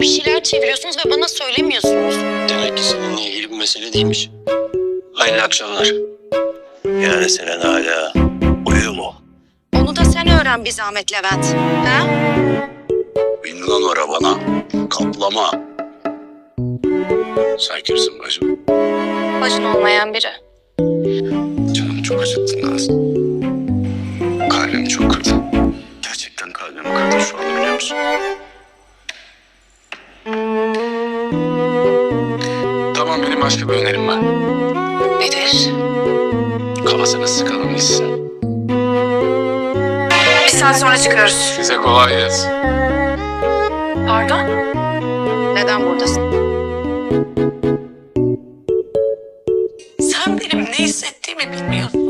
bir şeyler çeviriyorsunuz ve bana söylemiyorsunuz. Demek ki seninle ilgili bir mesele değilmiş. Hayırlı akşamlar. Yani Selen hala uyuyor mu? Onu da sen öğren bir zahmet Levent. Ha? Bin lan arabana. Kaplama. Sen kimsin bacım? Bacın olmayan biri. Canım çok acıttın Nazlı. Kalbimi çok kırdın. Gerçekten kalbimi kırdın şu anda biliyor musun? Tamam benim başka bir önerim var. Nedir? Kafasını sıkalım gitsin. Bir saat sonra çıkıyoruz. Size kolay gelsin. Pardon? Neden buradasın? Sen benim ne hissettiğimi bilmiyorsun.